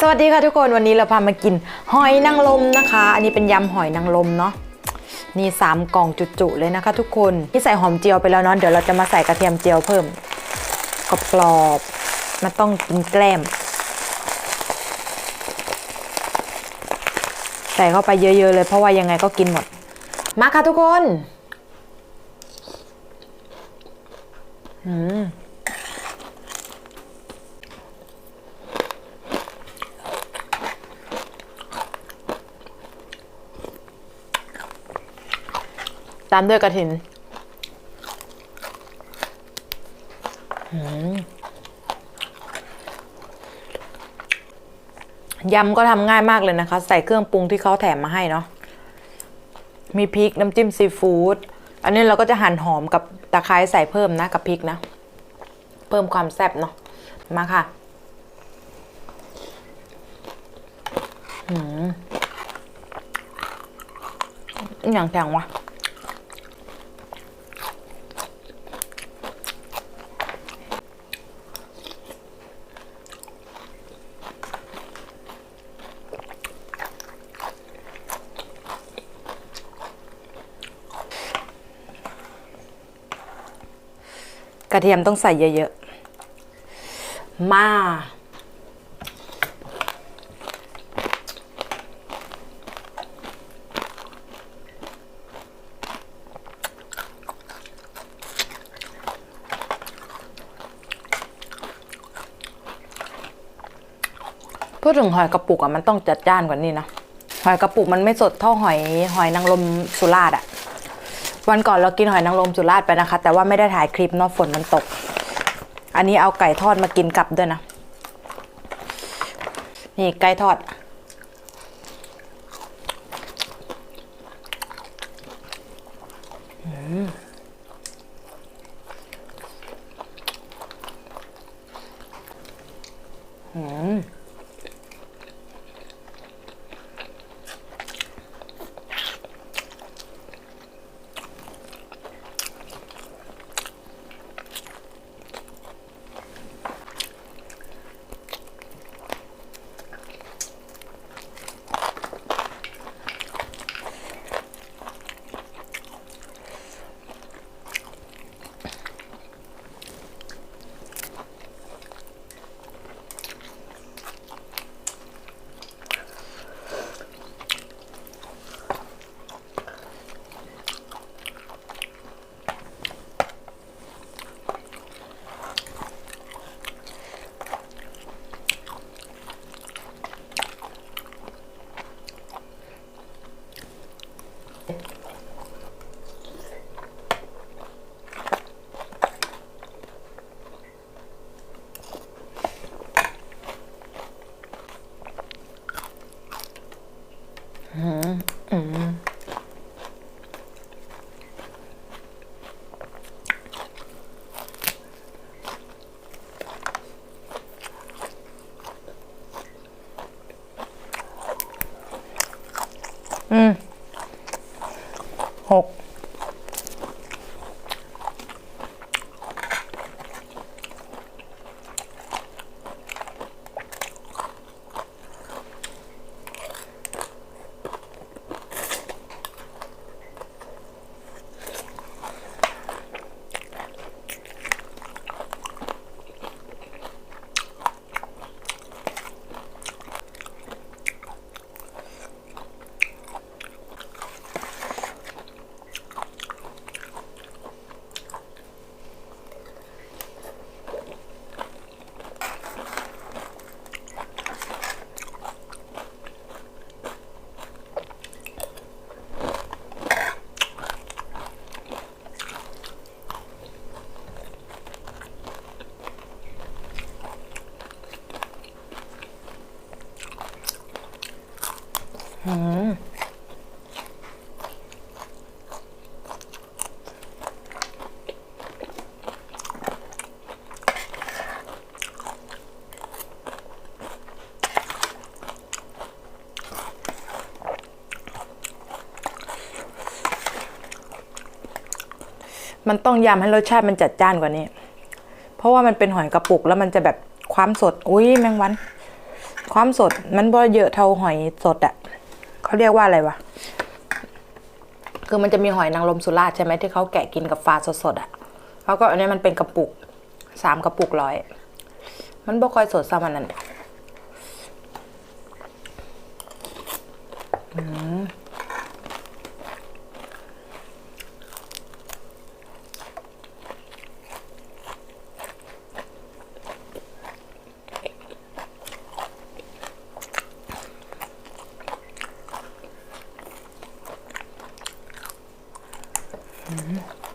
สวัสดีค่ะทุกคนวันนี้เราพามากินหอยนางรมนะคะ อันนี้เป็นยำหอยนางรมเนาะนี่สามกล่องจุๆเลยนะคะ ทุกคนที่ใส่หอมเจียวไปแล้วเนาะเดี๋ยวเราจะมาใส่กระเทียมเจียวเพิ่มกรอบๆมันต้องกินแกล้ม ใส่เข้าไปเยอะๆเลยเพราะว่ายังไงก็กินหมด มาค่ะทุกคนอืมามด้วยกระถินยำก็ทำง่ายมากเลยนะคะ ใส่เครื่องปรุงที่เขาแถมมาให้เนาะมีพริกน้ำจิ้มซีฟู้ดอันนี้เราก็จะหั่นหอมกับตะไคร้ใส่เพิ่มนะ กับพริกนะ เพิ่มความแซ่บเนาะมาค่ะอืมอย่างแข็งวะ ระเทียมต้องใส่เยอะๆ มาพูดถึงหอยกระปุกอะมันต้องจัดจ้านกว่านี้นะ หอยกระปุกมันไม่สดเท่าหอยหอยนางรมสุราษฎร์อะ วันก่อนเรากินหอยนางรมสุราษฎร์ไปนะคะ แต่ว่าไม่ได้ถ่ายคลิปเนาะฝนมันตก อันนี้เอาไก่ทอดมากินกลับด้วยนะ นี่ไก่ทอด อืมอืม หก มันต้องยำให้รสชาติมันจัดจ้านกว่านี้ เพราะว่ามันเป็นหอยกระปุกแล้วมันจะแบบความสด อุ้ยแมงวัน ความสดมันบ่เยอะเท่าหอยสดอะเขาเรียกว่าอะไรวะ คือมันจะมีหอยนางรมสุราษฎร์ใช่ไหมที่เขาแกะกินกับฟาสดๆอะแล้วก็อันนี้มันเป็นกระปุกสามกระปุกร้อย มันบ่ค่อยสดซ้ำมันนั่น 嗯。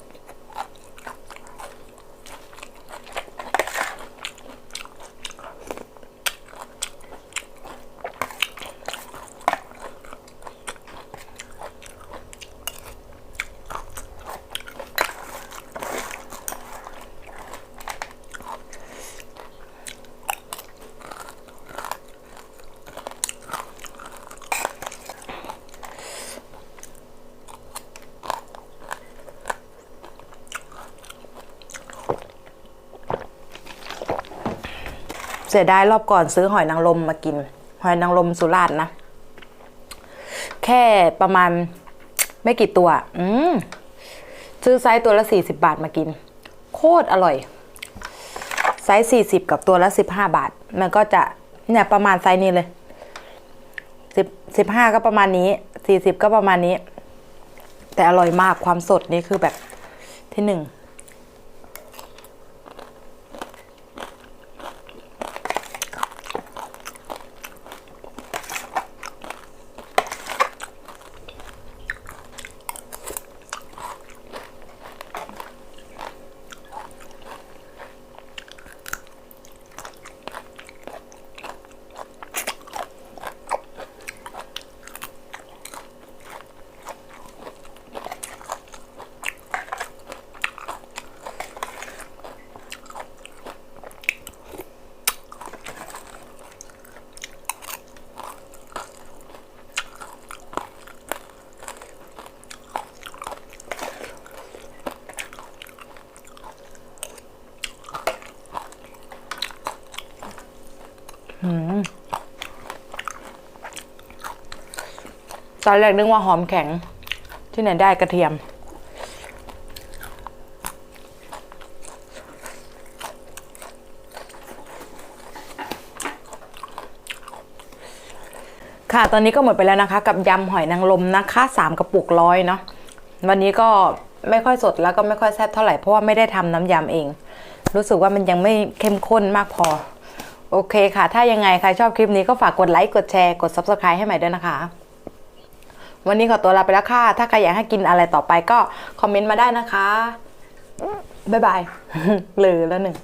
เสียดายรอบก่อนซื้อหอยนางรมมากิน หอยนางรมสุราษฎร์นะ แค่ประมาณไม่กี่ตัว อืมซื้อไซส์ตัวละสี่สิบาทมากิน โคตรอร่อย ไซส์สี่สิบกับตัวละสิบห้าบาท มันก็จะเนี่ยประมาณไซส์นี้เลยสิบสิบห้าก็ประมาณนี้สี่สิบก็ประมาณนี้ แต่อร่อยมากความสดนี่คือแบบที่หนึ่ง ตอนแรกนึกว่าหอมแข็ง ที่ไหนได้กระเทียม ค่ะตอนนี้ก็หมดไปแล้วนะคะ กับยำหอยนางรมนะคะสามกระปุกร้อยเนาะวันนี้ก็ไม่ค่อยสดแล้วก็ไม่ค่อยแซ่บเท่าไหร่เพราะว่าไม่ได้ทำน้ำยำเอง รู้สึกว่ามันยังไม่เข้มข้นมากพอ โอเคค่ะ ถ้ายังไงใครชอบคลิปนี้ก็ฝากกดไลค์กดแชร์กด subscribe ให้ใหม่ด้วยนะคะ วันนี้ขอตัวลาไปแล้วค่ะ ถ้าใครอยากให้กินอะไรต่อไปก็คอมเมนต์มาได้นะคะ บ๊ายบายเหลือแล้วหนึ่ง